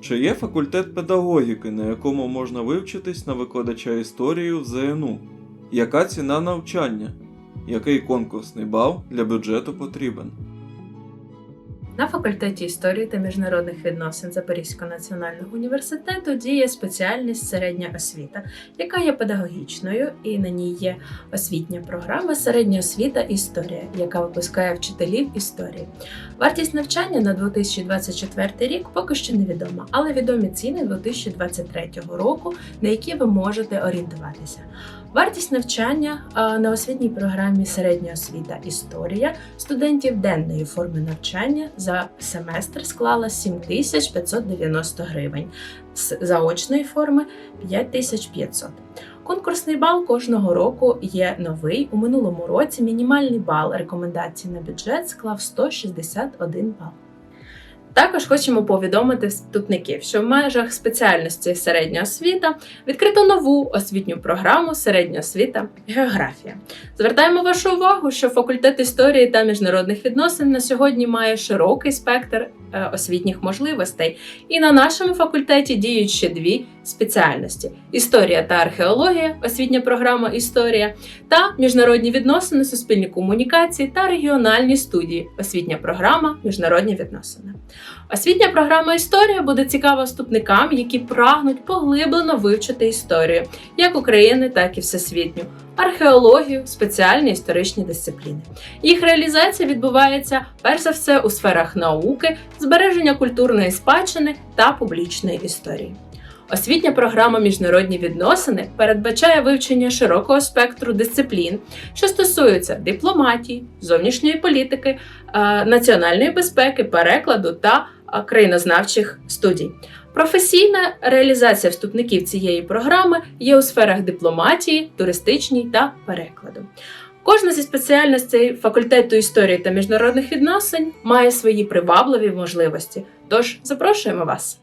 Чи є факультет педагогіки, на якому можна вивчитись на викладача історії в ЗНУ? Яка ціна навчання? Який конкурсний бал для бюджету потрібен? На факультеті історії та міжнародних відносин Запорізького національного університету діє спеціальність середня освіта, яка є педагогічною, і на ній є освітня програма середня освіта історія, яка випускає вчителів історії. Вартість навчання на 2024 рік поки що невідома, але відомі ціни 2023 року, на які ви можете орієнтуватися. Вартість навчання на освітній програмі середня освіта історія студентів денної форми навчання за семестр склала 7590 гривень, з заочної форми 5500. Конкурсний бал кожного року є новий. У минулому році мінімальний бал рекомендацій на бюджет склав 161 бал. Також хочемо повідомити вступників, що в межах спеціальності середня освіта відкрито нову освітню програму середня освіта географія. Звертаємо вашу увагу, що факультет історії та міжнародних відносин на сьогодні має широкий спектр е, освітніх можливостей, і на нашому факультеті діють ще дві спеціальності: історія та археологія, освітня програма історія та міжнародні відносини, суспільні комунікації та регіональні студії, освітня програма міжнародні відносини. Освітня програма історія буде цікава вступникам, які прагнуть поглиблено вивчити історію як України, так і всесвітню, археологію, спеціальні історичні дисципліни. Їх реалізація відбувається перш за все у сферах науки, збереження культурної спадщини та публічної історії. Освітня програма міжнародні відносини передбачає вивчення широкого спектру дисциплін, що стосуються дипломатії, зовнішньої політики, е, національної безпеки, перекладу та е, країнознавчих студій. Професійна реалізація вступників цієї програми є у сферах дипломатії, туристичній та перекладу. Кожна зі спеціальностей факультету історії та міжнародних відносин має свої привабливі можливості. Тож запрошуємо вас!